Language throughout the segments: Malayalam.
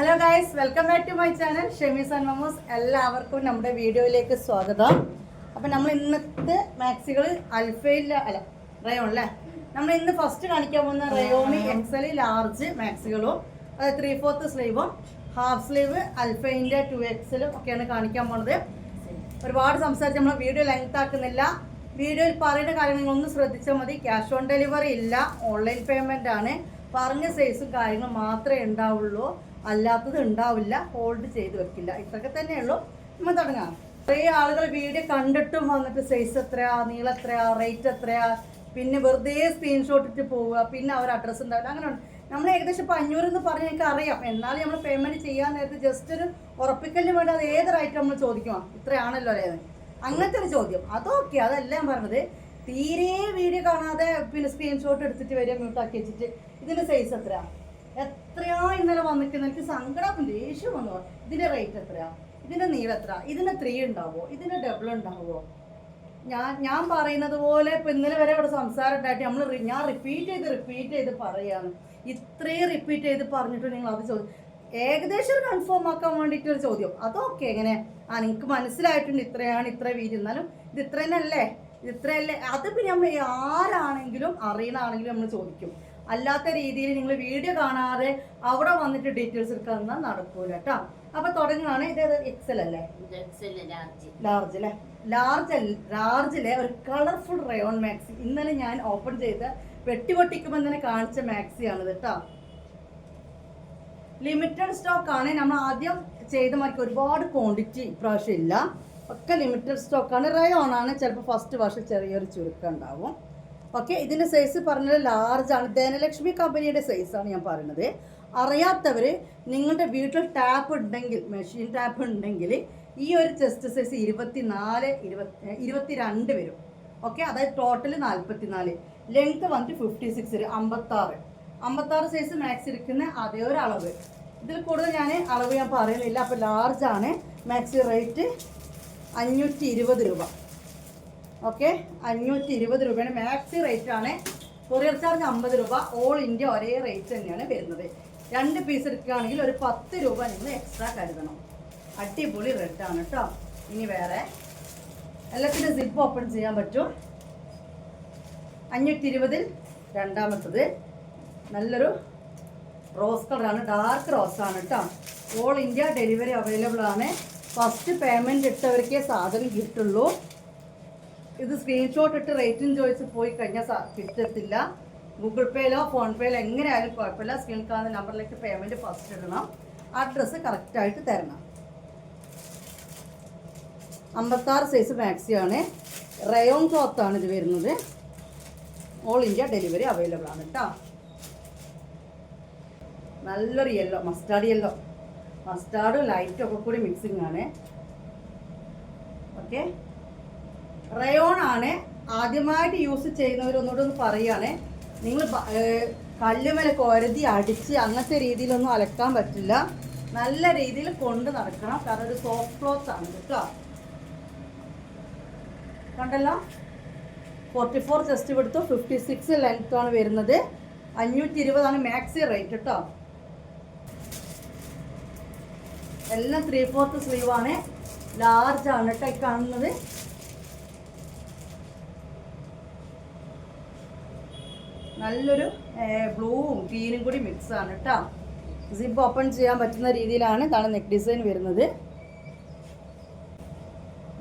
Hello guys welcome back to my channel Shemees and Mamos എല്ലാവർക്കും നമ്മുടെ വീഡിയോയിലേക്ക് സ്വാഗതം. അപ്പം നമ്മൾ ഇന്നത്തെ മാക്സികൾ അൽഫയിൽ അല്ല റയോൺ അല്ലേ? നമ്മൾ ഇന്ന് ഫസ്റ്റ് കാണിക്കാൻ പോകുന്ന റയോണി എക്സൽ ലാർജ് മാക്സികളും അതായത് ത്രീ ഫോർത്ത് സ്ലീവും ഹാഫ് സ്ലീവ് അൽഫൈന്റെ ടു എക്സലും ഒക്കെയാണ് കാണിക്കാൻ പോണത്. ഒരുപാട് സംസാരിച്ച് നമ്മൾ വീഡിയോ ലെങ്ത് ആക്കുന്നില്ല. വീഡിയോയിൽ പറയുന്ന കാര്യങ്ങൾ ഒന്ന് ശ്രദ്ധിച്ചാൽ മതി. ക്യാഷ് ഓൺ ഡെലിവറി ഇല്ല. ഓൺലൈൻ പേയ്മെന്റ് ആണ്. പറഞ്ഞ സൈസും കാര്യങ്ങളും മാത്രമേ ഉണ്ടാവുള്ളൂ. അല്ലാത്തത് ഉണ്ടാവില്ല ഹോൾഡ് ചെയ്ത് വെക്കില്ല. ഇത്രയൊക്കെ തന്നെയുള്ളൂ. നമ്മൾ തുടങ്ങാം. കുറേ ആളുകൾ വീഡിയോ കണ്ടിട്ടും വന്നിട്ട് സൈസ് എത്രയാ നീളം എത്രയാ റേറ്റ് എത്രയാ പിന്നെ വെറുതെ സ്ക്രീൻഷോട്ട് ഇട്ട് പോവുക പിന്നെ അവർ അഡ്രസ്സ് ഉണ്ടാവില്ല അങ്ങനെ നമ്മൾ ഏകദേശം ഇപ്പം അഞ്ഞൂറ് എന്ന് പറഞ്ഞ് എനിക്ക് അറിയാം. എന്നാലും നമ്മൾ പേയ്മെന്റ് ചെയ്യാൻ നേരത്തെ ജസ്റ്റ് ഒരു ഉറപ്പിക്കലിന് വേണ്ടി അത് ഏത് റൈറ്റ് നമ്മൾ ചോദിക്കുമോ ഇത്രയാണല്ലോ അല്ലേ? അങ്ങനത്തെ ഒരു ചോദ്യം. അതൊക്കെ അതല്ല ഞാൻ പറഞ്ഞത്. തീരെ വീഡിയോ കാണാതെ പിന്നെ സ്ക്രീൻഷോട്ട് എടുത്തിട്ട് വരിക മ്യൂട്ടാക്കി വെച്ചിട്ട് ഇതിന്റെ സൈസ് എത്രയാ? എത്രയാ ഇന്നലെ വന്നിരിക്കുന്നത് എനിക്ക് സങ്കടം ദേഷ്യം വന്നു. ഇതിന്റെ റേറ്റ് എത്രയാ? ഇതിന്റെ നീളം എത്ര ഇതിന്റെ ത്രീ ഉണ്ടാവോ? ഇതിന്റെ ഡബിൾ ഉണ്ടാവോ? ഞാൻ ഞാൻ പറയുന്നത് പോലെ ഇപ്പൊ ഇന്നലെ വരെ ഇവിടെ സംസാരം ഉണ്ടായിട്ട് നമ്മൾ ഞാൻ റിപ്പീറ്റ് ചെയ്ത് റിപ്പീറ്റ് ചെയ്ത് പറയാണ്. ഇത്രയും റിപ്പീറ്റ് ചെയ്ത് പറഞ്ഞിട്ട് നിങ്ങൾ അത് ചോദ്യം ഏകദേശം ഒരു കൺഫേം ആക്കാൻ വേണ്ടിയിട്ട് ഒരു ചോദ്യം. അതൊക്കെ എങ്ങനെ? ആ നിങ്ങൾക്ക് മനസ്സിലായിട്ടുണ്ട് ഇത്രയാണ് ഇത്ര വീതി. എന്നാലും ഇത് ഇത്ര തന്നെ അല്ലേ? ഇത് ഇത്രയല്ലേ? അത് പിന്നെ നമ്മൾ ആരാണെങ്കിലും അറിയണാണെങ്കിലും നമ്മൾ ചോദിക്കും. അല്ലാത്ത രീതിയിൽ നിങ്ങൾ വീഡിയോ കാണാതെ അവിടെ വന്നിട്ട് ഡീറ്റെയിൽസ് എടുക്കാൻ നടക്കൂല കേട്ടോ അപ്പൊ തുടങ്ങുകയാണ് ഇത് എക്സൽ അല്ലേ? ലാർജ് അല്ലേ ലാർജ് ലാർജിലെ ഒരു കളർഫുൾ റയോൺ മാക്സി ഇന്നലെ ഞാൻ ഓപ്പൺ ചെയ്ത് വെട്ടി പൊട്ടിക്കുമ്പോൾ തന്നെ കാണിച്ച മാക്സിയാണ് കേട്ടോ ലിമിറ്റഡ് സ്റ്റോക്ക് ആണ്. നമ്മൾ ആദ്യം ചെയ്ത മാർക്ക് ഒരുപാട് ക്വാണ്ടിറ്റി ഇപ്രാവശ്യം ഇല്ല. ഒക്കെ ലിമിറ്റഡ് ആണ്. റയോൺ ആണ്. ചിലപ്പോൾ ഫസ്റ്റ് വർഷം ചെറിയൊരു ചുരുക്കം ഉണ്ടാവും. ഓക്കെ ഇതിന്റെ സൈസ് പറഞ്ഞത് ആണ്. ധനലക്ഷ്മി കമ്പനിയുടെ സൈസാണ് ഞാൻ പറയുന്നത്. അറിയാത്തവർ നിങ്ങളുടെ വീട്ടിൽ ടാപ്പ് ഉണ്ടെങ്കിൽ മെഷീൻ ടാപ്പ് ഉണ്ടെങ്കിൽ ഈ ഒരു ചെസ്റ്റ് സൈസ് ഇരുപത്തി നാല് ഇരുപത്തി ഇരുപത്തിരണ്ട് വരും. ഓക്കെ അതായത് ടോട്ടൽ നാൽപ്പത്തി നാല് ലെങ്ത് വന്നിട്ട് ഫിഫ്റ്റി സിക്സ് അമ്പത്താറ്. അമ്പത്താറ് സൈസ് മാക്സ് ഇരിക്കുന്ന അതേ ഒരു അളവ്. ഇതിൽ കൂടുതൽ ഞാൻ അളവ് ഞാൻ പറയുന്നില്ല. അപ്പോൾ ലാർജ് ആണ്. മാക്സി റേറ്റ് അഞ്ഞൂറ്റി ഇരുപത് രൂപ. ഓക്കെ? അഞ്ഞൂറ്റി ഇരുപത് രൂപയാണ് മാക്സി റേറ്റ് ആണ്. കൊറിയർ ചാർജ് അമ്പത് രൂപ. ഓൾ ഇന്ത്യ ഒരേ റേറ്റ് തന്നെയാണ് വരുന്നത്. രണ്ട് പീസ് എടുക്കുകയാണെങ്കിൽ ഒരു പത്ത് രൂപ നിങ്ങൾ എക്സ്ട്രാ കരുതണം. അടിപൊളി റെഡ് ആണ് കേട്ടോ ഇനി വേറെ. എല്ലാത്തിനും സിപ്പ് ഓപ്പൺ ചെയ്യാൻ പറ്റും. അഞ്ഞൂറ്റി ഇരുപതിൽ രണ്ടാമത്തത്. നല്ലൊരു റോസ് കളറാണ് ഡാർക്ക് റോസ് ആണ് കേട്ടോ ഓൾ ഇന്ത്യ ഡെലിവറി അവൈലബിൾ ആണ്. ഫസ്റ്റ് പേയ്മെന്റ് ഇട്ടവർക്കേ സാധനം കിട്ടുള്ളൂ. ഇത് സ്ക്രീൻഷോട്ട് ഇട്ട് റേറ്റും ചോദിച്ച് പോയി കഴിഞ്ഞാൽ കിട്ടത്തില്ല. ഗൂഗിൾ പേയിലോ ഫോൺ പേയിലോ എങ്ങനെയായാലും കുഴപ്പമില്ല. സ്ക്രീനിൽ കാണുന്ന നമ്പറിലേക്ക് പേയ്മെന്റ് ഫസ്റ്റ് ഇടണം. അഡ്രസ്സ് കറക്റ്റായിട്ട് തരണം. അമ്പത്താറ് സൈസ് മാക്സിയാണ് റയോൺ ക്ലോത്താണ് ഇത് വരുന്നത്. ഓൾ ഇന്ത്യ ഡെലിവറി അവൈലബിൾ ആണ് കേട്ടോ നല്ലൊരു യെല്ലോ മസ്റ്റാർഡ് യെല്ലോ മസ്റ്റാർഡും ലൈറ്റും ഒക്കെ കൂടി മിക്സിംഗ് ആണ്. ഓക്കെ റയോൺ ആണ് ആദ്യമായിട്ട് യൂസ് ചെയ്യുന്നവരൊന്നുകൂടെ ഒന്ന് പറയുകയാണെ നിങ്ങൾ കല്ലുമല കൊരതി അടിച്ച് അങ്ങനത്തെ രീതിയിലൊന്നും അലക്കാൻ പറ്റില്ല. നല്ല രീതിയിൽ കൊണ്ട് നടക്കണം. കാരണം ഒരു സോഫ്റ്റ് ക്ലോത്ത് ആണ് കേട്ടോ. കണ്ടല്ലോ? ഫോർട്ടി ഫോർ ചെസ്റ്റ് എടുത്തു ഫിഫ്റ്റി സിക്സ് ലെങ്ത് ആണ് വരുന്നത്. അഞ്ഞൂറ്റി ഇരുപതാണ് മാക്സി റേറ്റ് കേട്ടോ. എല്ലാം ത്രീ ഫോർത്ത് സ്ലീവാണ് ആണ് കേട്ടോ ഈ കാണുന്നത്. നല്ലൊരു ബ്ലൂവും ഗ്രീനും കൂടി മിക്സ് ആണ് കേട്ടോ സിപ്പ് ഓപ്പൺ ചെയ്യാൻ പറ്റുന്ന രീതിയിലാണ് ഇതാണ് നെക്ക് ഡിസൈൻ വരുന്നത്.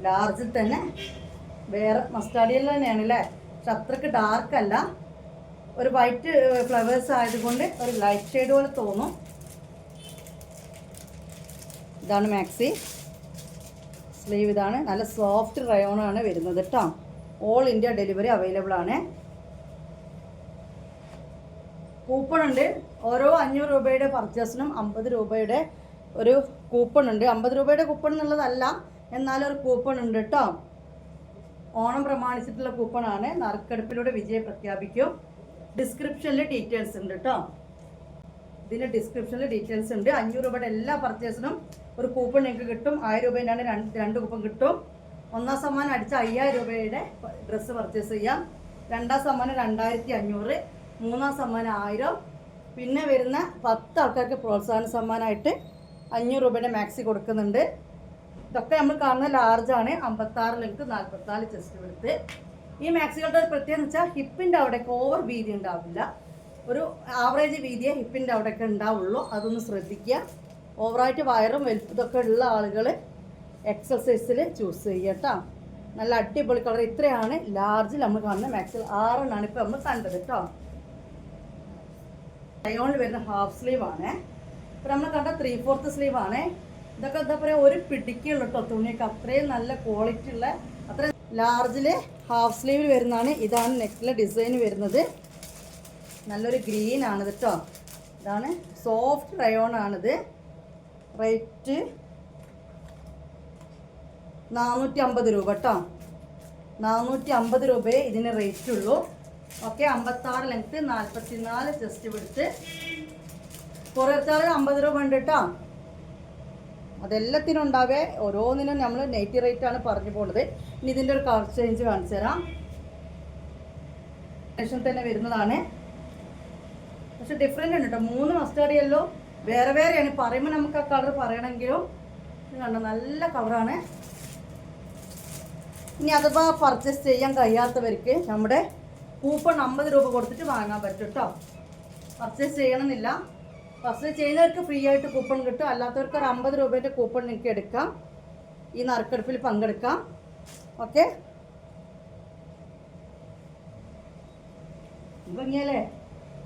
ലാർജിൽ തന്നെ വേറെ മസ്റ്റാഡിയിൽ തന്നെയാണ് അല്ലേ പക്ഷെ അത്രയ്ക്ക് ഡാർക്ക് അല്ല. ഒരു വൈറ്റ് ഫ്ലവേഴ്സ് ആയതുകൊണ്ട് ഒരു ലൈറ്റ് ഷെയ്ഡ് പോലെ തോന്നും. ഇതാണ് മാക്സി സ്ലീവ് ഇതാണ്. നല്ല സോഫ്റ്റ് റയോണാണ് വരുന്നത് കേട്ടോ ഓൾ ഇന്ത്യ ഡെലിവറി അവൈലബിൾ ആണ്. കൂപ്പൺ ഉണ്ട് ഓരോ അഞ്ഞൂറ് രൂപയുടെ പർച്ചേസിനും അമ്പത് രൂപയുടെ ഒരു കൂപ്പൺ ഉണ്ട് അമ്പത് രൂപയുടെ കൂപ്പൺ എന്നുള്ളതല്ല എന്നാലും ഒരു കൂപ്പൺ ഉണ്ട് കേട്ടോ ഓണം പ്രമാണിച്ചിട്ടുള്ള കൂപ്പണാണ്. നറുക്കെടുപ്പിലൂടെ വിജയം പ്രഖ്യാപിക്കും. ഡിസ്ക്രിപ്ഷനിൽ ഡീറ്റെയിൽസ് ഉണ്ട് കേട്ടോ ഇതിന്റെ ഡിസ്ക്രിപ്ഷനിൽ ഡീറ്റെയിൽസ് ഉണ്ട്. അഞ്ഞൂറ് രൂപയുടെ എല്ലാ പർച്ചേസിനും ഒരു കൂപ്പൺ നിങ്ങൾക്ക് കിട്ടും. ആയിരം രൂപേന്റെ രണ്ട് രണ്ട് കൂപ്പൺ കിട്ടും. ഒന്നാം സമ്മാനം അടിച്ച അയ്യായിരം രൂപയുടെ ഡ്രസ്സ് പർച്ചേസ് ചെയ്യാം. രണ്ടാം സമ്മാനം രണ്ടായിരത്തി അഞ്ഞൂറ്. മൂന്നാം സമ്മാനം ആയിരം. പിന്നെ വരുന്ന പത്ത് ആൾക്കാർക്ക് പ്രോത്സാഹന സമ്മാനമായിട്ട് അഞ്ഞൂറ് രൂപയുടെ മാക്സി കൊടുക്കുന്നുണ്ട്. ഇതൊക്കെ നമ്മൾ കാണുന്ന ലാർജാണ് അമ്പത്താറ് ലെങ്ത് നാൽപ്പത്തിനാല് ചെസ്റ്റ് എടുത്ത് ഈ മാക്സികളുടെ പ്രത്യേകത വെച്ചാൽ ഹിപ്പിന്റെ അവിടേക്ക് ഓവർ വീതി ഉണ്ടാവില്ല. ഒരു ആവറേജ് വീതിയെ ഹിപ്പിന്റെ അവിടെയൊക്കെ ഉണ്ടാവുള്ളൂ. അതൊന്ന് ശ്രദ്ധിക്കുക. ഓവറായിട്ട് വയറും വലുപ്പതൊക്കെ ഉള്ള ആളുകൾ എക്സസൈസിൽ ചൂസ് ചെയ്യുക കേട്ടോ നല്ല അടിപൊളി കളർ ഇത്രയാണ് ലാർജിൽ നമ്മൾ കാണുന്ന മാക്സിൽ ആറെണ്ണാണ് ഇപ്പോൾ നമ്മൾ കണ്ടത് കേട്ടോ അയോണിൽ വരുന്ന ഹാഫ് സ്ലീവ് ആണ്. ഇപ്പം നമ്മൾ കണ്ട ത്രീ ഫോർത്ത് സ്ലീവ് ആണ്. ഇതൊക്കെ എന്താ പറയുക ഒരു പിടിക്കുള്ളൂ കേട്ടോ തുണിയൊക്കെ. അത്രയും നല്ല ക്വാളിറ്റി ഉള്ള അത്ര ലാർജിൽ ഹാഫ് സ്ലീവിൽ വരുന്നതാണ്. ഇതാണ് നെക്കിലെ ഡിസൈൻ വരുന്നത്. നല്ലൊരു ഗ്രീൻ ആണ് കേട്ടോ ഇതാണ് സോഫ്റ്റ് റയോൺ ആണിത്. റേറ്റ് നാനൂറ്റി അമ്പത് രൂപ കേട്ടോ നാനൂറ്റി അമ്പത് രൂപയെ ഇതിന് റേറ്റ് ഉള്ളൂ. ഓക്കെ അമ്പത്താറ് ലെങ്ത്ത് നാൽപ്പത്തി നാല് ചെസ്റ്റ് വിടുത്ത് പുറത്താറ് അമ്പത് രൂപ ഉണ്ട് കേട്ടോ അതെല്ലാത്തിനും ഉണ്ടാവേ ഓരോന്നിനും നമ്മൾ നെയ്റ്റി റേറ്റ് ആണ് പറഞ്ഞു പോണത്. ഇനി ഇതിന്റെ ഒരു കളർ ചേഞ്ച് കാണിച്ചു തരാം. ശേഷം തന്നെ വരുന്നതാണ്. പക്ഷെ ഡിഫറെന്റ് ഉണ്ട് കേട്ടോ മൂന്ന് മസ്റ്റാർഡ് യെല്ലോ വേറെ വേറെയാണ്. പറയുമ്പോൾ നമുക്ക് ആ കളർ പറയണമെങ്കിലും കണ്ടോ നല്ല കളറാണ് ഇനി അഥവാ പർച്ചേസ് ചെയ്യാൻ കഴിയാത്തവർക്ക് നമ്മുടെ കൂപ്പൺ അമ്പത് രൂപ കൊടുത്തിട്ട് വാങ്ങാൻ പറ്റും കേട്ടോ പർച്ചേസ് ചെയ്യണമെന്നില്ല. പർച്ചേസ് ചെയ്യുന്നവർക്ക് ഫ്രീ ആയിട്ട് കൂപ്പൺ കിട്ടും. അല്ലാത്തവർക്ക് ഒരു അമ്പത് രൂപേന്റെ കൂപ്പൺ നിങ്ങൾക്ക് എടുക്കാം. ഈ നറുക്കെടുപ്പിൽ പങ്കെടുക്കാം. ഓക്കെ ഭംഗിയല്ലേ?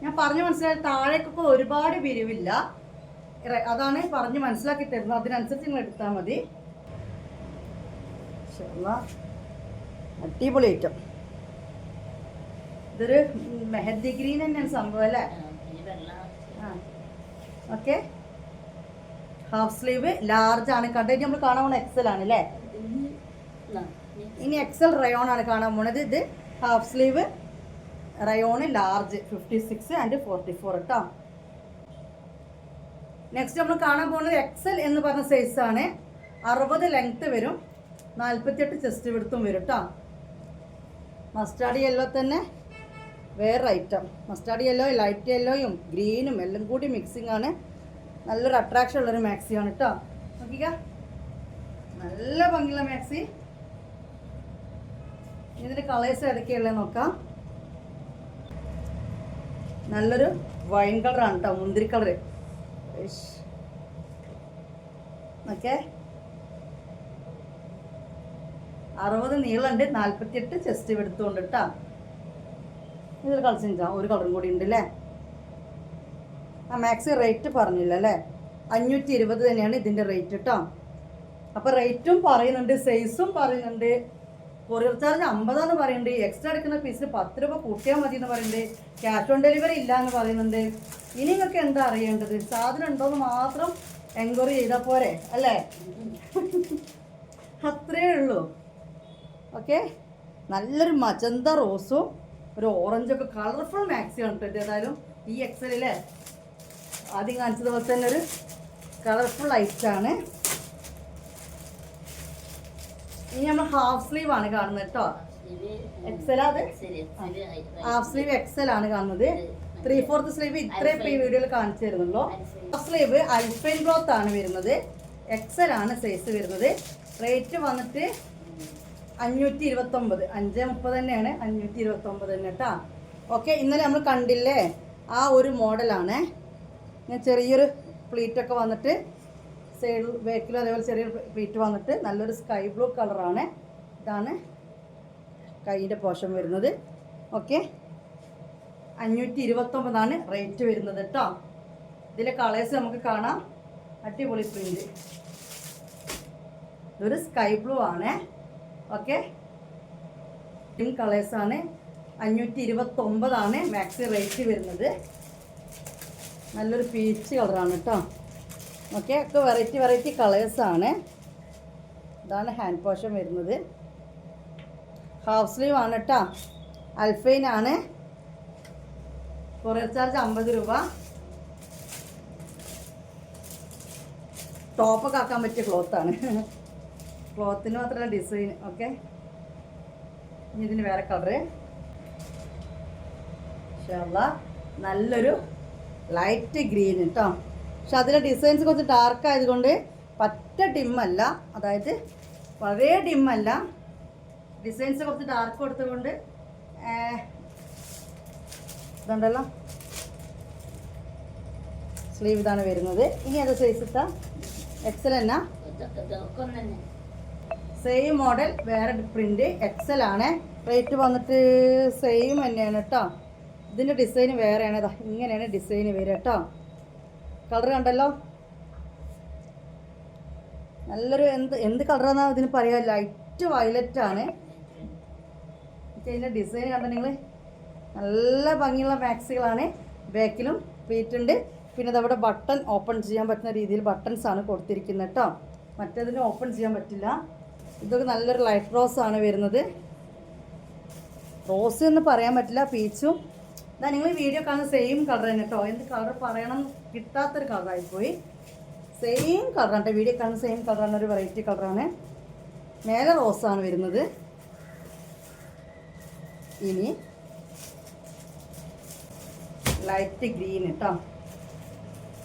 ഞാൻ പറഞ്ഞു മനസ്സിലായി. താഴേക്കൊക്കെ ഒരുപാട് പിരിവില്ല. അതാണ് പറഞ്ഞ് മനസ്സിലാക്കി തരുന്നത്. അതിനനുസരിച്ച് നിങ്ങൾ എടുത്താൽ മതി. അടിപൊളി ഐറ്റം ഇതൊരു മെഹന്തി ഗ്രീൻ തന്നെയാണ് സംഭവം അല്ലേ? ഓക്കെ. ഹാഫ് സ്ലീവ് ലാർജ് ആണ്. കണ്ടിട്ട് നമ്മൾ കാണാൻ പോണ എക്സൽ ആണ് അല്ലേ? ഇനി എക്സൽ റയോൺ ആണ് കാണാൻ പോണത്. ഇത് half sleeve rayon large fifty six and forty four കേട്ടോ നെക്സ്റ്റ് നമ്മൾ കാണാൻ പോകുന്നത് എക്സൽ എന്ന് പറഞ്ഞ സൈസ് ആണ്. അറുപത് ലെങ്ത് വരും. നാൽപ്പത്തിയെട്ട് ചെസ്റ്റ് വിടുത്തും വരും കേട്ടോ മസ്റ്റാർഡ് യെല്ലോ തന്നെ. വേറെ ഐറ്റം മസ്റ്റാർഡ് യെല്ലോ ലൈറ്റ് യെല്ലോയും ഗ്രീനും എല്ലാം കൂടി മിക്സിംഗ് ആണ്. നല്ലൊരു അട്രാക്ഷൻ ഉള്ളൊരു മാക്സിയാണ് കേട്ടോ നോക്കിക്ക. നല്ല ഭംഗിയുള്ള മാക്സി ഇതിന്റെ കളേഴ്സ് ഏതൊക്കെയുള്ളത് നോക്കാം. നല്ലൊരു വൈൻ കളറാണ് കേട്ടോ മുന്തിരി കളറ് ഓക്കെ അറുപത് നീളമുണ്ട് നാൽപ്പത്തിയെട്ട് ചെസ്റ്റ് എടുത്തുകൊണ്ട് കേട്ടോ ഇതിൽ കളിച്ചാ ഒരു കളറും കൂടി ഉണ്ട് അല്ലേ ആ മാക്സി റേറ്റ് പറഞ്ഞില്ല അല്ലേ അഞ്ഞൂറ്റി ഇരുപത് തന്നെയാണ് ഇതിന്റെ റേറ്റ് കേട്ടോ അപ്പോൾ റേറ്റും പറയുന്നുണ്ട് സൈസും പറയുന്നുണ്ട്. കൊറിയർ ചാർജ് അമ്പതാന്ന് പറയുന്നുണ്ട്. എക്സ്ട്രാ എടുക്കുന്ന പീസിന് പത്ത് രൂപ കൂട്ടിയാൽ മതി എന്ന് പറയുന്നുണ്ട്. ക്യാഷ് ഓൺ ഡെലിവറി ഇല്ല എന്ന് പറയുന്നുണ്ട്. ഇനി നിങ്ങൾക്ക് എന്താ അറിയേണ്ടത്? സാധനം ഉണ്ടോയെന്ന് മാത്രം എൻക്വയറി ചെയ്താൽ പോരെ അല്ലേ? അത്രേ ഉള്ളൂ. ഓക്കെ നല്ലൊരു മജന്ത റോസും ഒരു ഓറഞ്ച് ഒക്കെ കളർഫുൾ മാക്സിയാണ് കേട്ടോ ഏതായാലും ഈ എക്സലിലെ ആദ്യം കാണിച്ചത് പോലെ തന്നെ ഒരു കളർഫുൾ ആണ്. ഇനി നമ്മൾ ഹാഫ് സ്ലീവ് ആണ് കാണുന്നത് കേട്ടോ അത്? ഹാഫ് സ്ലീവ് എക്സൽ ആണ് കാണുന്നത്. ത്രീ ഫോർത്ത് സ്ലീവ് ഇത്രയും ഇപ്പൊ ഈ വീഡിയോയിൽ കാണിച്ചു തരുന്നുള്ളൂ. ഹാഫ് സ്ലീവ് അൽഫൈൻ ക്ലോത്ത് ആണ് വരുന്നത്. എക്സൽ ആണ് സൈസ് വരുന്നത്. റേറ്റ് വന്നിട്ട് അഞ്ഞൂറ്റി ഇരുപത്തൊമ്പത് അഞ്ച് മുപ്പത് തന്നെയാണ്. അഞ്ഞൂറ്റി ഇരുപത്തൊമ്പത് തന്നെ കേട്ടോ ഓക്കെ ഇന്നലെ നമ്മൾ കണ്ടില്ലേ? ആ ഒരു മോഡലാണ്. ഞാൻ ചെറിയൊരു പ്ലീറ്റൊക്കെ വന്നിട്ട് സൈഡ് ബാക്കിലും അതേപോലെ ചെറിയൊരു പ്ലീറ്റ് വന്നിട്ട് നല്ലൊരു സ്കൈ ബ്ലൂ കളറാണ്. ഇതാണ് കൈയിന്റെ പോഷം വരുന്നത്. ഓക്കെ അഞ്ഞൂറ്റി ഇരുപത്തൊമ്പതാണ് റേറ്റ് വരുന്നത് കേട്ടോ ഇതിലെ കളേഴ്സ് നമുക്ക് കാണാം. അടിപൊളി പ്രിന്റ്. ഇതൊരു സ്കൈ ബ്ലൂ ആണ്. ഓക്കെ പിങ്ക് കളേഴ്സാണ് അഞ്ഞൂറ്റി ഇരുപത്തൊമ്പതാണ് മാക്സി റേറ്റ് വരുന്നത്. നല്ലൊരു പീച്ച് കളറാണ് കേട്ടോ ഓക്കെ ഒക്കെ വെറൈറ്റി വെറൈറ്റി കളേഴ്സാണ് ഇതാണ് ഹാൻഡ് പോഷൻ വരുന്നത്. ഹാഫ് സ്ലീവ് ആണ് കേട്ടോ അൽഫൈൻ ആണ്. കൊറിയർ ചാർജ് അമ്പത് രൂപ. ടോപ്പൊക്കെ ആക്കാൻ പറ്റിയ ക്ലോത്താണ് ക്ലോത്തിന് മാത്രമല്ല ഡിസൈൻ ഓക്കെ ഇനി ഇതിന് വേറെ കളറ് നല്ലൊരു ലൈറ്റ് ഗ്രീൻ കേട്ടോ പക്ഷെ അതിലെ ഡിസൈൻസ് കുറച്ച് ഡാർക്ക് ആയതുകൊണ്ട് പറ്റ ഡിമ്മല്ല അതായത് വളരെ ഡിമ്മല്ല ഡിസൈൻസ് കുറച്ച് ഡാർക്ക് കൊടുത്തുകൊണ്ട് ഇതുണ്ടല്ലോ. സ്ലീവ് ഇതാണ് വരുന്നത്. ഇനി അത് സൈസ് ഇട്ടാ? എക്സൽ എന്നാ സെയിം മോഡൽ വേറെ പ്രിന്റ് എക്സൽ ആണ്. റേറ്റ് വന്നിട്ട് സെയിം തന്നെയാണ് കേട്ടോ ഇതിന്റെ ഡിസൈൻ വേറെയാണ്. ഇതാ ഇങ്ങനെയാണ് ഡിസൈൻ വരിക കേട്ടോ കളർ കണ്ടല്ലോ? നല്ലൊരു എന്ത് എന്ത് കളറാണെന്നാ ഇതിന് പറയാ ലൈറ്റ് വയലറ്റ് ആണ്. ഇതിന്റെ ഡിസൈൻ കണ്ട നിങ്ങൾ നല്ല ഭംഗിയുള്ള മാക്സികളാണ് ബാക്കിലും പീറ്റുണ്ട് പിന്നെ അതവിടെ ബട്ടൺ ഓപ്പൺ ചെയ്യാൻ പറ്റുന്ന രീതിയിൽ ബട്ടൺസ് ആണ് കൊടുത്തിരിക്കുന്നത് കേട്ടോ മറ്റേതിന് ഓപ്പൺ ചെയ്യാൻ പറ്റില്ല. ഇതൊക്കെ നല്ലൊരു ലൈറ്റ് റോസ് ആണ് വരുന്നത്. റോസ് എന്ന് പറയാൻ പറ്റില്ല പീച്ചും ഇതാ നിങ്ങൾ വീഡിയോ കാണുന്ന സെയിം കളർ തന്നെ കേട്ടോ എന്ത് കളർ പറയണം? കിട്ടാത്തൊരു കളറായിപ്പോയി സെയിം കളറാണ് കേട്ടോ വീഡിയോ കാണുന്ന സെയിം കളറാണ് ഒരു വെറൈറ്റി കളറാണ് മേലെ റോസാണ് വരുന്നത്. ഇനി ലൈറ്റ് ഗ്രീൻ കേട്ടോ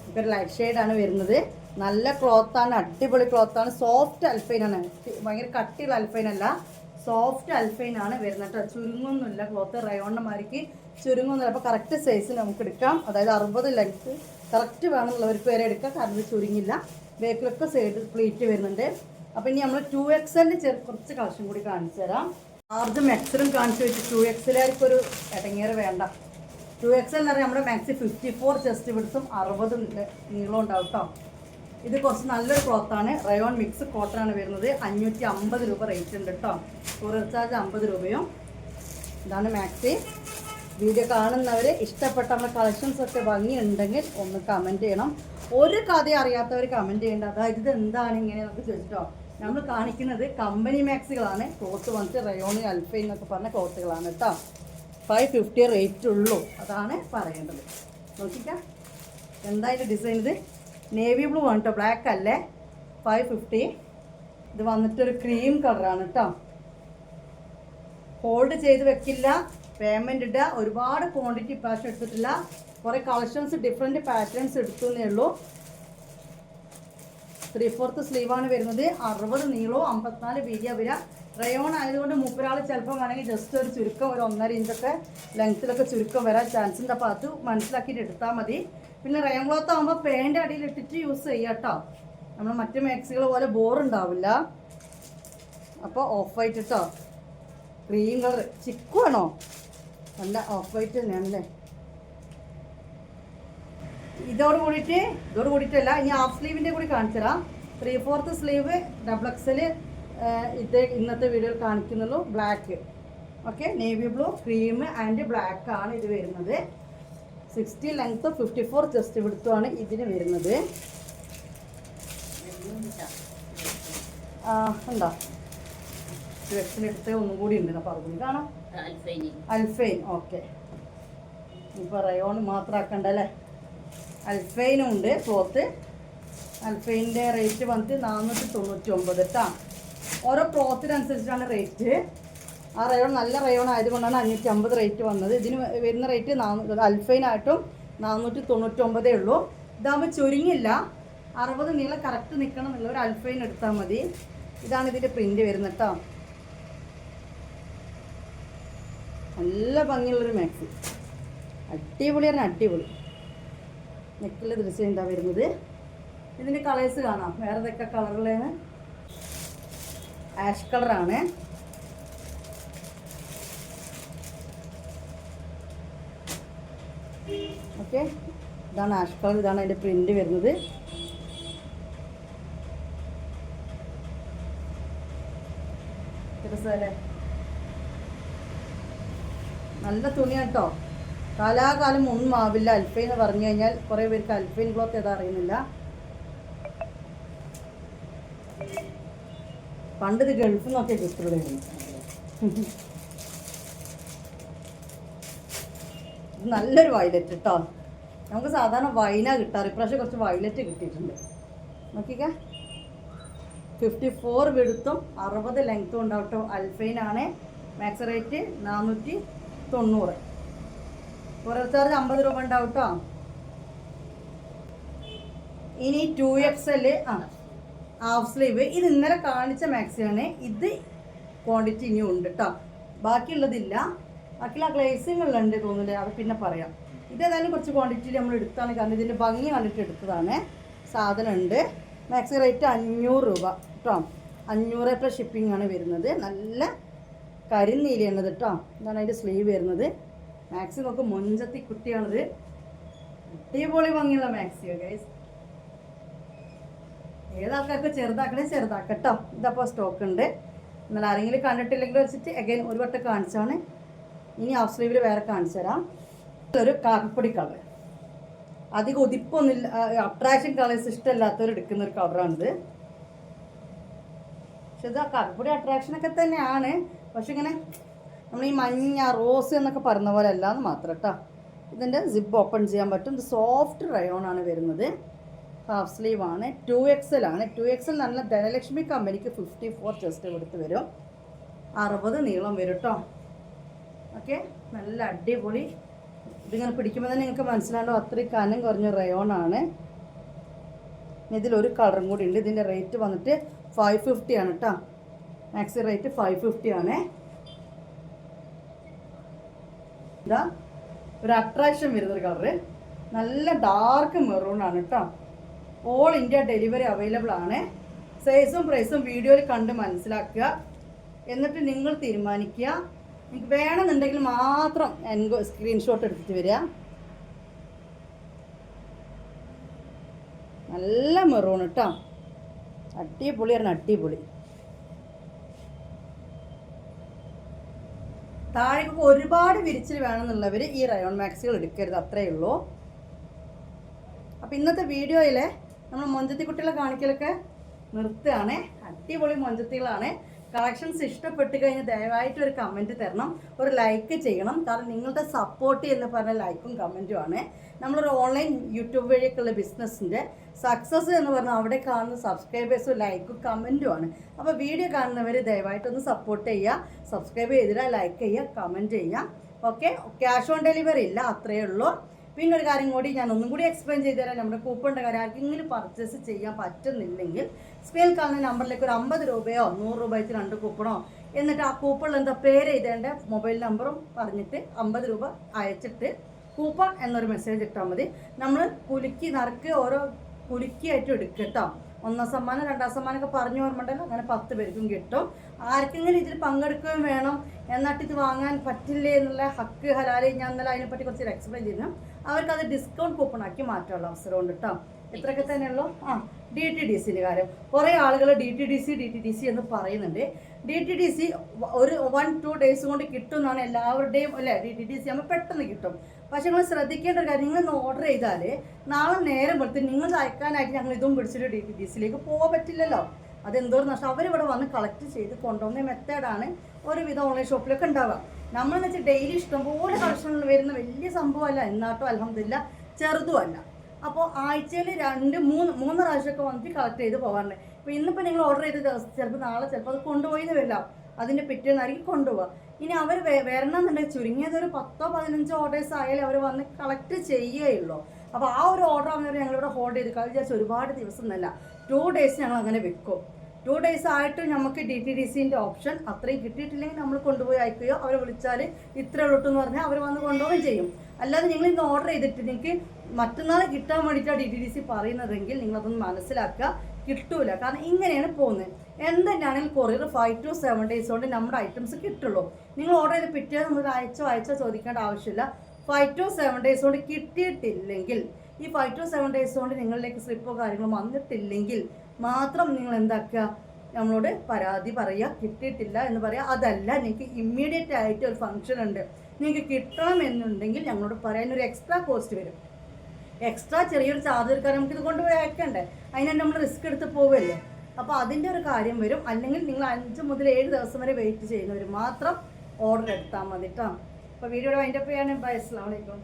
ഇപ്പം ഒരു ലൈറ്റ് ഷെയ്ഡാണ് വരുന്നത്. നല്ല ക്ലോത്താണ് അടിപൊളി ക്ലോത്താണ് സോഫ്റ്റ് അൽഫൈനാണ് ഭയങ്കര കട്ടിയുള്ള അൽഫൈൻ അല്ല. സോഫ്റ്റ് അൽഫൈനാണ് വരുന്നത് കേട്ടോ. ചുരുങ്ങൊന്നുമില്ല ക്ലോത്ത് റയോണ്ടമാരിക്ക് ചുരുങ്ങൊന്നുമില്ല. അപ്പോൾ കറക്റ്റ് സൈസ് നമുക്ക് എടുക്കാം. അതായത് അറുപത് ലെങ്ത്ത് കറക്റ്റ് വേണമെന്നുള്ളവർക്ക് വരെ എടുക്കാം. കാരണം ചുരുങ്ങില്ല. ബേക്കിലൊക്കെ സൈഡ് പ്ലീറ്റ് വരുന്നുണ്ട്. അപ്പോൾ ഇനി നമ്മൾ ടു എക്സലിന്റെ ചെറു കുറച്ച് കളക്ഷൻ കൂടി കാണിച്ചു തരാം. ആർജും എക്സലും കാണിച്ചു വെച്ച് ടു എക്സലായിരിക്കും ഒരു ഇടങ്ങേറ് വേണ്ട. ടു എക്സൽ എന്ന് പറഞ്ഞാൽ നമ്മുടെ മാക്സി ഫിഫ്റ്റി ഫോർ ചെസ്റ്റ് വിടുത്തും അറുപത് നീളം ഉണ്ടാവും കേട്ടോ ഇത് കുറച്ച് നല്ലൊരു ക്ലോത്താണ് റയോൺ മിക്സ് കോട്ടൺ ആണ് വരുന്നത്. അഞ്ഞൂറ്റി അമ്പത് രൂപ റേറ്റ് ഉണ്ട് കേട്ടോ കൊറിയർ ചാർജ് അമ്പത് രൂപയും. ഇതാണ് മാക്സി വീഡിയോ കാണുന്നവർ ഇഷ്ടപ്പെട്ട നമ്മുടെ കളക്ഷൻസ് ഒക്കെ ഭംഗിയുണ്ടെങ്കിൽ ഒന്ന് കമന്റ് ചെയ്യണം. ഒരു കഥ അറിയാത്തവർ കമന്റ് ചെയ്യേണ്ട. അതായത് ഇത് എന്താണ് ഇങ്ങനെ നമുക്ക് ചോദിച്ചിട്ടോ. നമ്മൾ കാണിക്കുന്നത് കമ്പനി മാക്സികളാണ് ക്ലോത്ത് വന്നിട്ട് റയോണി അൽഫൈൻ എന്നൊക്കെ പറഞ്ഞ ക്ലോത്തുകളാണ് കേട്ടോ ഫൈവ് ഫിഫ്റ്റി റേറ്റ് ഉള്ളൂ. അതാണ് പറയേണ്ടത്. നോക്കിക്കാം. എന്തായാലും ഡിസൈൻ ഇത്? നേവി ബ്ലൂ ആണ് കേട്ടോ ബ്ലാക്ക് അല്ലേ? ഫൈവ് ഫിഫ്റ്റി ഇത് വന്നിട്ടൊരു ക്രീം കളറാണ് കേട്ടോ ഹോൾഡ് ചെയ്ത് വെക്കില്ല. പേയ്മെന്റ് ഇടുക. ഒരുപാട് ക്വാണ്ടിറ്റി ഇപ്രാവശ്യം എടുത്തിട്ടില്ല. കുറേ കളക്ഷൻസ് ഡിഫറെന്റ് പാറ്റേൺസ് എടുത്തു എന്നേ ഉള്ളൂ ത്രീ ഫോർത്ത് സ്ലീവാണ് വരുന്നത്. അറുപത് നീളവും അമ്പത്തിനാല് വീതിയ വരിക. റയോൺ ആയതുകൊണ്ട് മുപ്പരാൾ ചിലപ്പോൾ വേണമെങ്കിൽ ജസ്റ്റ് ഒരു ചുരുക്കം ഒരു ഒന്നര ഇഞ്ചൊക്കെ ലെങ്ത്തിലൊക്കെ ചുരുക്കം വരാൻ ചാൻസ് ഉണ്ട്. അപ്പോൾ അത് മനസ്സിലാക്കിയിട്ട് എടുത്താൽ മതി. പിന്നെ റെയിൻ ക്ലോത്ത് ആകുമ്പോൾ പേന്റെ അടിയിൽ ഇട്ടിട്ട് യൂസ് ചെയ്യാം കേട്ടോ നമ്മൾ മറ്റു മാക്സികൾ പോലെ ബോറുണ്ടാവില്ല അപ്പോൾ ഓഫ് വൈറ്റ് കേട്ടോ ക്രീം കളർ ചിക്കുവാണോ നല്ല ഓഫ് വൈറ്റ് തന്നെയാണല്ലേ? ഇതോട് കൂടിയിട്ട് ഇതോട് കൂടിയിട്ടല്ല ഇനി ഹാഫ് സ്ലീവിന്റെ കൂടി കാണിച്ചു തരാം. Three fourth sleeve double XL ഇത് ഇന്നത്തെ വീഡിയോയിൽ കാണിക്കുന്നുള്ളൂ. Black okay navy blue cream and black ആണ് ഇത് വരുന്നത്. Sixty length fifty four chest വിടുത്തുമാണ് ഇതിന് വരുന്നത്. ഉണ്ടോ? എടുത്ത് ഒന്നും കൂടി ഉണ്ട്. പറഞ്ഞു കാണാം. അൽഫൈൻ. ഓക്കെ. ഇപ്പോൾ റയോൺ മാത്രം ആക്കണ്ടല്ലേ അൽഫൈനും ഉണ്ട്. ക്ലോത്ത്. അൽഫൈന്റെ റേറ്റ് വന്നിട്ട് നാനൂറ്റി തൊണ്ണൂറ്റി ഒമ്പത് കേട്ടോ ഓരോ ക്ലോത്തിനനുസരിച്ചാണ് റേറ്റ്. ആ റയോൺ നല്ല റയോൺ ആയതുകൊണ്ടാണ് അഞ്ഞൂറ്റി അമ്പത് റേറ്റ് വന്നത്. ഇതിന് വരുന്ന റേറ്റ് നാനൂ അൽഫൈനായിട്ടും നാനൂറ്റി തൊണ്ണൂറ്റി ഒമ്പതേ ഉള്ളൂ. ഇതാകുമ്പോൾ ചുരുങ്ങില്ല. അറുപത് നീളം കറക്റ്റ് നിൽക്കണം എന്നുള്ള ഒരു അൽഫൈൻ എടുത്താൽ മതി. ഇതാണ് ഇതിന്റെ പ്രിന്റ് വരുന്നത് കേട്ടോ നല്ല ഭംഗിയുള്ളൊരു മാക്സി അടിപൊളിയാണ് അടിപൊളി. നെക്കിലെ ദൃശ്യം എന്താ വരുന്നത്. ഇതിന്റെ കളേഴ്സ് കാണാം. വേറെ ഇതൊക്കെ കളറിലാണ് ആഷ് കളറാണ് ഓക്കെ. ഇതാണ് ആഷ് കളർ ഇതാണ് അതിന്റെ പ്രിന്റ് വരുന്നത്. നല്ല തുണിയാണ് കേട്ടോ കാലാകാലം ഒന്നും ആവില്ല. അൽഫൈൻ എന്ന് പറഞ്ഞു കഴിഞ്ഞാൽ കുറേ പേർക്ക് അൽഫൈൻ ക്ലോത്ത് ഏതാ അറിയുന്നില്ല. പണ്ട് ഇത് ഗൾഫിൽ നിന്നൊക്കെ ഇത് നല്ലൊരു വയലറ്റ് കേട്ടോ നമുക്ക് സാധാരണ വൈന കിട്ടാറ്. ഇപ്രാവശ്യം കുറച്ച് വയലറ്റ് കിട്ടിയിട്ടുണ്ട്. നോക്കിക്ക. ഫിഫ്റ്റി ഫോർ വെടുത്തും അറുപത് ലെങ്ത്തും ഉണ്ടാവട്ടോ അൽഫൈനാണ് മാക്സ് റേറ്റ് നാനൂറ്റി തൊണ്ണൂറ് കൊറിയർ ചാർജ് അമ്പത് രൂപ ഉണ്ടാവും കേട്ടോ ഇനി ടു എക്സ് എൽ ആ. ഹാഫ് സ്ലീവ് ഇത് ഇന്നലെ കാണിച്ച മാക്സിയാണ് ഇത് ക്വാണ്ടിറ്റി ഇനിയും ഉണ്ട് കേട്ടോ ബാക്കിയുള്ളതില്ല. ബാക്കിയുള്ള ഗ്ലേസിങ്ങളുണ്ട് തോന്നുന്നില്ല അത് പിന്നെ പറയാം. ഇതേതായാലും കുറച്ച് ക്വാണ്ടിറ്റിയിൽ നമ്മൾ എടുത്താണ്. കാരണം ഇതിന്റെ ഭംഗി കണ്ടിട്ട് എടുത്തതാണ്. സാധനം ഉണ്ട് മാക്സി റേറ്റ് അഞ്ഞൂറ് രൂപ. കേട്ടോ അഞ്ഞൂറ് പ്ലസ് ഷിപ്പിംഗ് ആണ് വരുന്നത്. നല്ല കരിനീലയാണ് കേട്ടോ ഇതാണ് അതിന്റെ സ്ലീവ് വരുന്നത്. മാക്സി നോക്ക് മൊഞ്ചത്തി കുട്ടിയാണിത്. അടിപൊളി ഭംഗിയുള്ള മാക്സിയോ ഗൈസ് ഏതാൾക്കാർക്ക് ചെറുതാക്കണേ ചെറുതാക്കട്ടോ ഇതപ്പോൾ സ്റ്റോക്ക് ഉണ്ട്. എന്നാൽ ആരെങ്കിലും കണ്ടിട്ടില്ലെങ്കിൽ വെച്ചിട്ട് അഗൈൻ ഒരു വട്ടം കാണിച്ചാണ്. ഇനി ഹാഫ് സ്ലീവിൽ വേറെ കാണിച്ചു തരാം. ഒരു കാപ്പിപ്പൊടി കളർ അധികം ഒതിപ്പൊന്നുമില്ല അട്രാക്ഷൻ കളേഴ്സ് ഇഷ്ടമല്ലാത്തവർ എടുക്കുന്ന ഒരു കളറാണിത് പക്ഷെ ഇത് ആ കാപ്പിപ്പൊടി അട്രാക്ഷനൊക്കെ തന്നെയാണ്. പക്ഷെ ഇങ്ങനെ നമ്മൾ ഈ മഞ്ഞ റോസ് എന്നൊക്കെ പറഞ്ഞ പോലെ അല്ലാന്ന് മാത്രം കേട്ടോ ഇതിന്റെ സിബ് ഓപ്പൺ ചെയ്യാൻ പറ്റും. ഇത് സോഫ്റ്റ് റയോൺ ആണ് വരുന്നത്. ഹാഫ് സ്ലീവ് ആണ്. ടു എക്സൽ ആണ്. ടു എക്സൽ നല്ല ധനലക്ഷ്മി കമ്പനിക്ക് ഫിഫ്റ്റി ഫോർ ചെസ്റ്റ് കൊടുത്ത് വരും. അറുപത് നീളം വരും കേട്ടോ ഓക്കെ നല്ല അടിപൊളി. ഇതിങ്ങനെ പിടിക്കുമ്പോൾ തന്നെ നിങ്ങൾക്ക് മനസ്സിലാണ്ടോ അത്രയും കനം കുറഞ്ഞ റയോൺ ആണ്. ഇതിലൊരു കളറും കൂടി ഉണ്ട്. ഇതിന്റെ റേറ്റ് വന്നിട്ട് ഫൈവ് ഫിഫ്റ്റി ആണ് കേട്ടോ മാക്സി റേറ്റ് ഫൈവ് ഫിഫ്റ്റി ആണ്. ഇതാ ഒരു അട്രാക്ഷൻ വരുന്നൊരു കളറ് നല്ല ഡാർക്ക് മെറൂൺ ആണ് കേട്ടോ ഓൾ ഇന്ത്യ ഡെലിവറി അവൈലബിൾ ആണ്. സൈസും പ്രൈസും വീഡിയോയിൽ കണ്ട് മനസ്സിലാക്കുക. എന്നിട്ട് നിങ്ങൾ തീരുമാനിക്കുക. വേണമെന്നുണ്ടെങ്കിൽ മാത്രം സ്ക്രീൻഷോട്ട് എടുത്തിട്ട് വരിക. നല്ല മെറൂൺ കേട്ടോ അടിപൊളിയാണ് അടിപൊളി. താഴേക്ക് ഒരുപാട് വിരിച്ചിൽ വേണമെന്നുള്ളവർ ഈ റയോൺ മാക്സികൾ എടുക്കരുത് അത്രയേ ഉള്ളൂ. അപ്പം ഇന്നത്തെ വീഡിയോയിൽ നമ്മൾ മൊഞ്ചത്തി കുട്ടികളെ കാണിക്കലൊക്കെ നിർത്തുകയാണ്. അടിപൊളി മൊഞ്ചത്തികളാണ്. കളക്ഷൻസ് ഇഷ്ടപ്പെട്ട് കഴിഞ്ഞാൽ ദയവായിട്ട് ഒരു കമന്റ് തരണം. ഒരു ലൈക്ക് ചെയ്യണം. കാരണം നിങ്ങളുടെ സപ്പോർട്ട് എന്ന് പറഞ്ഞ ലൈക്കും കമന്റും ആണ്. നമ്മളൊരു ഓൺലൈൻ യൂട്യൂബ് വഴിയൊക്കെയുള്ള ബിസിനസ്സിന്റെ സക്സസ് എന്ന് പറഞ്ഞാൽ അവിടെ കാണുന്ന സബ്സ്ക്രൈബേഴ്സും ലൈക്കും കമന്റും ആണ്. അപ്പോൾ വീഡിയോ കാണുന്നവർ ദയവായിട്ടൊന്ന് സപ്പോർട്ട് ചെയ്യുക. സബ്സ്ക്രൈബ് ചെയ്തില്ല ലൈക്ക് ചെയ്യുക കമന്റ് ചെയ്യുക. ഓക്കെ ക്യാഷ് ഓൺ ഡെലിവറി ഇല്ല അത്രയേ ഉള്ളൂ. പിന്നെ ഒരു കാര്യം കൂടി ഞാൻ ഒന്നും കൂടി എക്സ്പ്ലെയിൻ ചെയ്തു തരാം. നമ്മുടെ കൂപ്പണിന്റെ കാര്യം ആർക്കെങ്കിലും പർച്ചേസ് ചെയ്യാൻ പറ്റുന്നില്ലെങ്കിൽ സ്പെയിൽ കാണുന്ന നമ്പറിലേക്ക് ഒരു അമ്പത് രൂപയോ നൂറ് രൂപ വെച്ച് രണ്ട് കൂപ്പണോ എന്നിട്ട് ആ കൂപ്പണിൽ എന്താ പേര് എഴുതേണ്ട? മൊബൈൽ നമ്പറും പറഞ്ഞിട്ട് അമ്പത് രൂപ അയച്ചിട്ട് കൂപ്പൺ എന്നൊരു മെസ്സേജ് ഇട്ടാൽ മതി. നമ്മൾ കുലുക്കി നറുക്ക് ഓരോ കുലുക്കിയായിട്ട് എടുക്കുക കേട്ടോ ഒന്നാം സമ്മാനം രണ്ടാം സമ്മാനമൊക്കെ പറഞ്ഞു ഓർമ്മണ്ടല്ലോ അങ്ങനെ പത്ത് പേർക്കും കിട്ടും. ആർക്കെങ്കിലും ഇതിൽ പങ്കെടുക്കുകയും വേണം. എന്നിട്ട് ഇത് വാങ്ങാൻ പറ്റില്ലേ എന്നുള്ള ഹക്ക് ഹലാലി ഞാൻ ഇന്നലെ അതിനെപ്പറ്റി കുറച്ച് എക്സ്പ്ലെയിൻ ചെയ്യുന്നു അവർക്ക് അത് ഡിസ്കൗണ്ട് കൂപ്പൺ ആക്കി മാറ്റാനുള്ള അവസരമുണ്ട് കേട്ടോ ഇത്രയൊക്കെ തന്നെയുള്ളൂ. ആ ഡി ടി ഡി സിന്റെ കാര്യം. കുറേ ആളുകൾ D T D C D T D C എന്ന് പറയുന്നുണ്ട്. ഡി ടി ഡി സി ഒരു വൺ ടു ഡേയ്സ് കൊണ്ട് കിട്ടും എന്നാണ് എല്ലാവരുടെയും അല്ലേ ഡി ടി ഡി സി ആകുമ്പോൾ പെട്ടെന്ന് കിട്ടും. പക്ഷെ നിങ്ങൾ ശ്രദ്ധിക്കേണ്ട ഒരു കാര്യം നിങ്ങൾ ഓർഡർ ചെയ്താൽ നാളെ നേരം വെളുത്ത് നിങ്ങൾ അയക്കാനായിട്ട് ഞങ്ങൾ ഇതും പിടിച്ചിട്ട് ഡി ടി ഡി സിയിലേക്ക് പോകാൻ പറ്റില്ലല്ലോ. അതെന്തോ നഷ്ടം. അവരിവിടെ വന്ന് കളക്ട് ചെയ്ത് കൊണ്ടുവന്ന മെത്തേഡാണ് ഒരുവിധം ഓൺലൈൻ ഷോപ്പിലൊക്കെ ഉണ്ടാവുക. നമ്മളെന്ന് വെച്ചാൽ ഡെയിലി ഇഷ്ടംപോലെ കളക്ഷനിൽ വരുന്ന വലിയ സംഭവമല്ല എന്നാട്ടോ അലഹമില്ല ചെറുതുമല്ല. അപ്പോൾ ആഴ്ചയിൽ രണ്ട് മൂന്ന് മൂന്ന് പ്രാവശ്യമൊക്കെ വന്നിട്ട് കളക്ട് ചെയ്ത് പോകാറുണ്ട് ഇപ്പോൾ ഇന്നിപ്പോൾ നിങ്ങൾ ഓർഡർ ചെയ്ത ദിവസം ചിലപ്പോൾ നാളെ ചിലപ്പോൾ അത് കൊണ്ടുപോയി വരില്ല. അതിന്റെ പിറ്റേന്നായിരിക്കും കൊണ്ടുപോകുക ഇനി അവർ വരണമെന്നുണ്ടെങ്കിൽ ചുരുങ്ങിയത് ഒരു പത്തോ പതിനഞ്ചോ ഓർഡേഴ്സ് ആയാലും അവർ വന്ന് കളക്ട് ചെയ്യുകയുള്ളൂ. അപ്പോൾ ആ ഒരു ഓർഡർ ആവുന്നവർ ഞങ്ങളിവിടെ ഹോൾഡ് ചെയ്ത് വിചാരിച്ച ഒരുപാട് ദിവസം എന്നല്ല ടു ഡേയ്സ് ഞങ്ങൾ അങ്ങനെ വെക്കും. ടു ഡേയ്സ് ആയിട്ട് നമുക്ക് ഡി ടി ഡി സിന്റെ ഓപ്ഷൻ അത്രയും കിട്ടിയിട്ടില്ലെങ്കിൽ നമ്മൾ കൊണ്ടുപോയി അയക്കുകയോ അവരെ വിളിച്ചാൽ ഇത്ര ഉള്ളൂ എന്ന് പറഞ്ഞാൽ അവർ വന്ന് കൊണ്ടുപോവുകയും ചെയ്യും. അല്ലാതെ നിങ്ങൾ ഇന്ന് ഓർഡർ ചെയ്തിട്ട് നിങ്ങൾക്ക് മറ്റന്നാൾ കിട്ടാൻ വേണ്ടിയിട്ടാണ് ഡി ടി ഡി സി പറയുന്നതെങ്കിൽ നിങ്ങളതൊന്ന് മനസ്സിലാക്കുക. കിട്ടൂല. കാരണം ഇങ്ങനെയാണ് പോകുന്നത്. എന്തെന്നാണെങ്കിൽ courier five to seven days കൊണ്ട് നമ്മുടെ ഐറ്റംസ് കിട്ടുള്ളൂ. നിങ്ങൾ ഓർഡർ ചെയ്ത് പിറ്റേ നമ്മൾ അയച്ചോ അയച്ചോ ചോദിക്കേണ്ട ആവശ്യമില്ല. ഫൈവ് ടു സെവൻ ഡേയ്സ് കൊണ്ട് കിട്ടിയിട്ടില്ലെങ്കിൽ ഈ ഫൈവ് ടു സെവൻ ഡേയ്സ് കൊണ്ട് നിങ്ങളിലേക്ക് സ്ലിപ്പോ കാര്യങ്ങളോ വന്നിട്ടില്ലെങ്കിൽ മാത്രം നിങ്ങൾ എന്താക്കുക? നമ്മളോട് പരാതി പറയുക. കിട്ടിയിട്ടില്ല എന്ന് പറയുക. അതല്ല നിങ്ങൾക്ക് ഇമ്മീഡിയറ്റ് ആയിട്ട് ഒരു ഫംഗ്ഷൻ ഉണ്ട്. നിങ്ങൾക്ക് കിട്ടണം എന്നുണ്ടെങ്കിൽ ഞങ്ങളോട് പറയാൻ ഒരു എക്സ്ട്രാ കോസ്റ്റ് വരും. എക്സ്ട്രാ ചെറിയൊരു ചാർജ് എടുക്കാൻ നമുക്ക് ഇത് കൊണ്ടുപോയി അയക്കണ്ടേ? അതിനെ നമ്മൾ റിസ്ക് എടുത്ത് പോവല്ലേ? അപ്പോൾ അതിന്റെ ഒരു കാര്യം വരും. അല്ലെങ്കിൽ നിങ്ങൾ അഞ്ച് മുതൽ ഏഴ് ദിവസം വരെ വെയിറ്റ് ചെയ്യുന്നവർ മാത്രം ഓർഡർ എടുത്താൽ മതി കേട്ടോ അപ്പോൾ വീഡിയോയുടെ വൈൻഡപ്പ് ചെയ്യാൻ ബൈ അസ്സാം വലൈക്കും